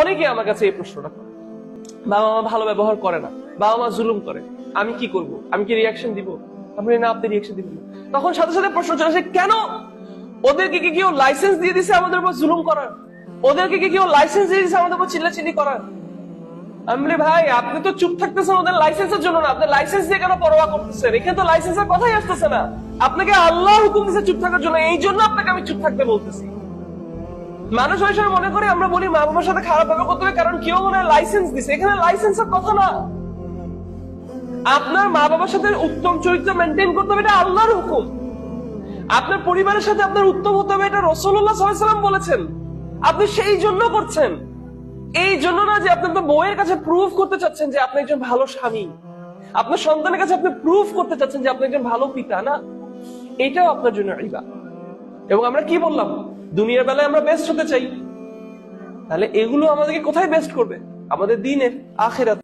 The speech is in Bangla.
অনেকে আমার কাছে এই প্রশ্নটা করে। বাবা মা ভালো ব্যবহার করে না বাবা মা জুলুম করে। আমি কি করব? আমি কি রিয়াকশন দিব? আপনি না আপনি রিয়াকশন দিবেন তখন সাথে সাথে প্রশ্ন চলে আসে কেন? ওদেরকে কি কেউ লাইসেন্স দিয়ে দিছে আমাদের উপর জুলুম করার? ওদেরকে কি কেউ লাইসেন্স দিয়ে দিছে আমাদের উপর চিল্লাচিল্লি করার? আমি বলি, ভাই আপনি তো চুপ থাকতেছেন ওদের লাইসেন্সের জন্য না। আপনি লাইসেন্স দিয়ে কেন পরোয়া করতেছেন? এখানে তো লাইসেন্সের কথাই আসতেছে না। আপনাকে আল্লাহ হুকুম দিছে চুপ থাকার জন্য। এই জন্য আপনাকে আমি চুপ থাকতে বলতেছি। মানুষ ওই সময় মনে করে আমরা বলি মা বাবার সাথে খারাপ ব্যবহার করতে হবে, কারণ কেউ মনে হয় লাইসেন্স দিছে। এখানে লাইসেন্সের কথা না। আপনার মা বাবার সাথে উত্তম চরিত্র মেনটেন করতে হবে, এটা আল্লাহর হুকুম। আপনার পরিবারের সাথে আপনার উত্তম হতে হবে, এটা রসুল্লাহ সাল্লাম বলেছেন। আপনি সেই জন্য করছেন। এই জন্য না যে আপনি আপনার বউয়ের কাছে প্রুফ করতে চাচ্ছেন যে আপনি একজন ভালো স্বামী। আপনার সন্তানের কাছে আপনি প্রুফ করতে চাচ্ছেন যে আপনি একজন ভালো পিতা, না? এটাও আপনার জন্য ইবা এবং আমরা কি বললাম? দুনিয়ার বেলায় আমরা বেস্ট হতে চাই। তাহলে এগুলো আমাদেরকে কোথায় বেস্ট করবে? আমাদের দিনের আখেরাত